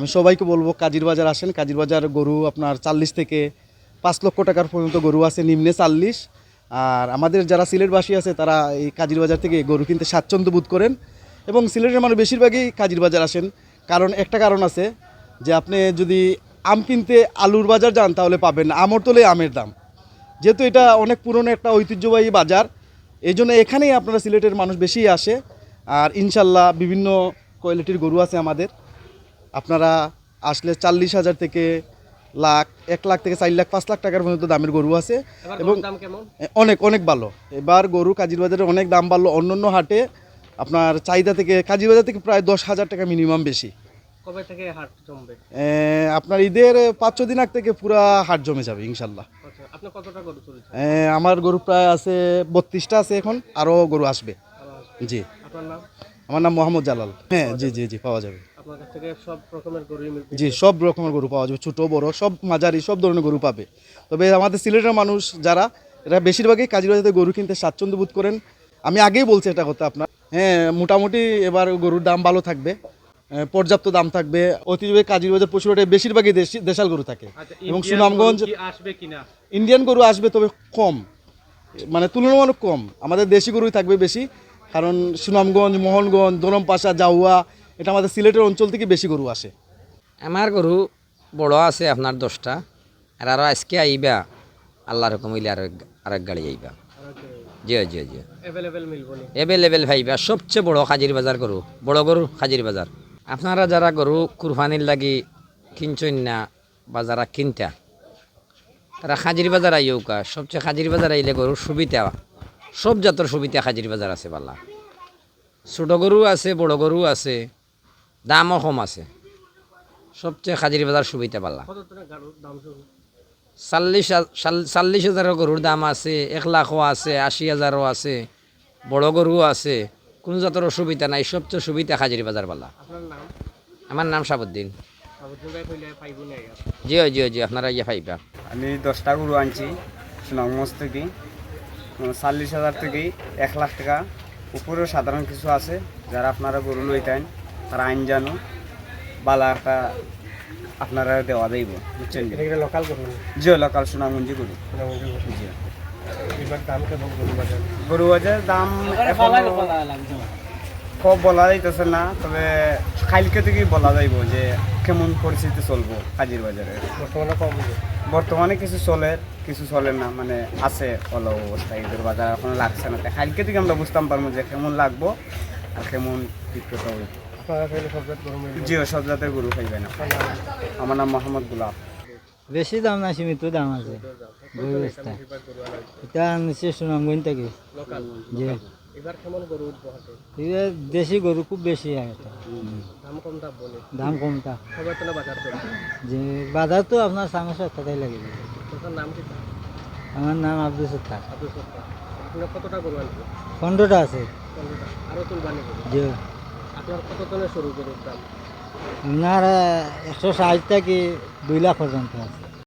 আমি সবাইকে বলব, কাজির বাজার আসেন। কাজির বাজার গরু আপনার চাল্লিশ থেকে পাঁচ লক্ষ টাকার পর্যন্ত গরু আছে, নিম্নে চাল্লিশ। আর আমাদের যারা সিলেটবাসী আছে, তারা এই কাজির বাজার থেকে গরু কিনতে স্বাচ্ছন্দ্য বোধ করেন। এবং সিলেটের মানুষ বেশিরভাগই কাজির বাজার আসেন। কারণ একটা কারণ আছে যে, আপনি যদি আম কিনতে আলুর বাজার যান, তাহলে পাবেন না আমর তোলে আমের দাম। যেহেতু এটা অনেক পুরনো একটা ঐতিহ্যবাহী বাজার এই জন্য এখানেই আপনারা সিলেটের মানুষ বেশি আসে। আর ইনশাল্লাহ বিভিন্ন কোয়ালিটির গরু আছে আমাদের। আপনারা আসলে চাল্লিশ হাজার থেকে লাখ এক লাখ থেকে চার লাখ পাঁচ লাখ টাকার পর্যন্ত দামের গরু আছে। এবং অনেক অনেক ভালো। এবার গরু কাজির বাজারে অনেক দাম বাড়লো অন্য অন্য হাটে আপনার চাহিদা থেকে কাজির বাজার থেকে প্রায় দশ হাজার টাকা মিনিমাম বেশি। কবে থেকে হাট জমবে? আপনার ঈদের পাঁচ ছ দিন আগ থেকে পুরা হাট জমে যাবে ইনশাল্লাহ। আচ্ছা কতটা গরু চলেছে আমার গরু প্রায় আছে বত্রিশটা আছে এখন আরও গরু আসবে। জি। আপনার নাম? আমার নাম মোহাম্মদ জালাল। হ্যাঁ জি জি জি পাওয়া যাবে। আপনার কাছ থেকে সব রকমের গরুই জি সব রকমের গরু পাওয়া যাবে ছোটো বড় সব মাঝারি সব ধরনের গরু পাবে। তবে আমাদের সিলেটের মানুষ যারা এরা বেশিরভাগই কাজিবাজাতে গরু কিনতে স্বাচ্ছন্দ্য বোধ করেন। আমি আগেই বলছি এটা কথা আপনার। হ্যাঁ মোটামুটি এবার গরুর দাম ভালো থাকবে পর্যাপ্ত দাম থাকবে। ঐতিহ্যবাহী কাজির বাজার হাটে বেশিরভাগই দেশি দেশাল গরু থাকে। এবং সুনামগঞ্জ কি আসবে কিনা? ইন্ডিয়ান গরু আসবে তবে কম। মানে তুলনামূলক কম। আমাদের দেশি গরুই থাকবে বেশি কারণ সুনামগঞ্জ মোহনগঞ্জ দরমপাশা জাউয়া এটা আমাদের সিলেটের অঞ্চল থেকে বেশি গরু আসে। আমার গরু বড় আছে আপনার দশটা আর আরও আজকে আইবা আল্লাহর হুকুম হইলে আরও আরেক গাড়ি আইবা। জি জি জি। অ্যাভেলেবেল এভেলেবেল ভাইবা সবচেয়ে বড় হাজির বাজার গরু বড় গরু হাজির বাজার। আপনারা যারা গরু কুরবানির লাগি কিনছেন না বা যারা কিনতা তারা হাজির বাজার আইউকা সবচেয়ে হাজির বাজার আইলে গরুর সুবিধা সব জাতের সুবিধা হাজির বাজার আছে পাল্লা। ছোট গরু আছে বড় গরু আছে দামও কম আছে। সবচেয়ে হাজির বাজার সুবিধা শুরু চাল্লিশ চাল্লিশ হাজারের গরুর দাম আছে এক লাখও আছে আশি হাজারও আছে বড় গরুও আছে কোনো জাতের অসুবিধা নাই সবচেয়ে সুবিধা হাজির বাজার পাল্লা। নাম? আমার নাম সাবুদ্দিন। জি জি জি আপনারা ইয়ে পাইবা। আমি দশটা গরু আনছি সুনামগঞ্জ থেকে। চাল্লিশ হাজার থেকে এক লাখ টাকা। উপরেও সাধারণ কিছু আছে যারা আপনারা গরু লইতেন। তারা আইন জানো বালা একটা আপনারা দেওয়া যাইব বুঝছেন? জি? লোকাল গরু জি লোকাল সুনামগঞ্জি গরু। জি। দাম গরু বাজার? দাম খুব বলা যাইতেছে না তবে কালকে থেকেই বলা যাইব যে কেমন পরিস্থিতি চলবো হাজির বাজারে। বর্তমানে কিছু চলে কিছু চলে না মানে আছে অলপ অবস্থা ঈদের বাজার এখনও লাগছে না। তাই কালকে থেকে আমরা বুঝতাম পারব যে কেমন লাগবো আর কেমন বিক্রত হবে আপনারা সব জাত গরু মিলবে। জিও সব জাতের গরু খাইবে না। আমার নাম মোহাম্মদ গুলাব বেশি দাম না সীমিত দাম আছে। গরু এটা আনছে সুনামগঞ্জ থেকে। লোকাল যে এবার কেমন গরু উঠবো দেশি গরু খুব বেশি দাম কম দাম বলে। দাম কমটা সবাই তো বাজার চলছে যে বাজার তো আপনার সামনে সপ্তাহে লাগে। নাম কি আমার নাম আব্দুল সত্তার। আব্দুল সত্তার। কতটা গরু আনছে পনেরোটা আছে। পনেরোটা। আরও তুলবানি গরু। যে আপনার কত টনের শুরু করে দাম? আপনার একশো ষাট থেকে দুই লাখ পর্যন্ত আছে।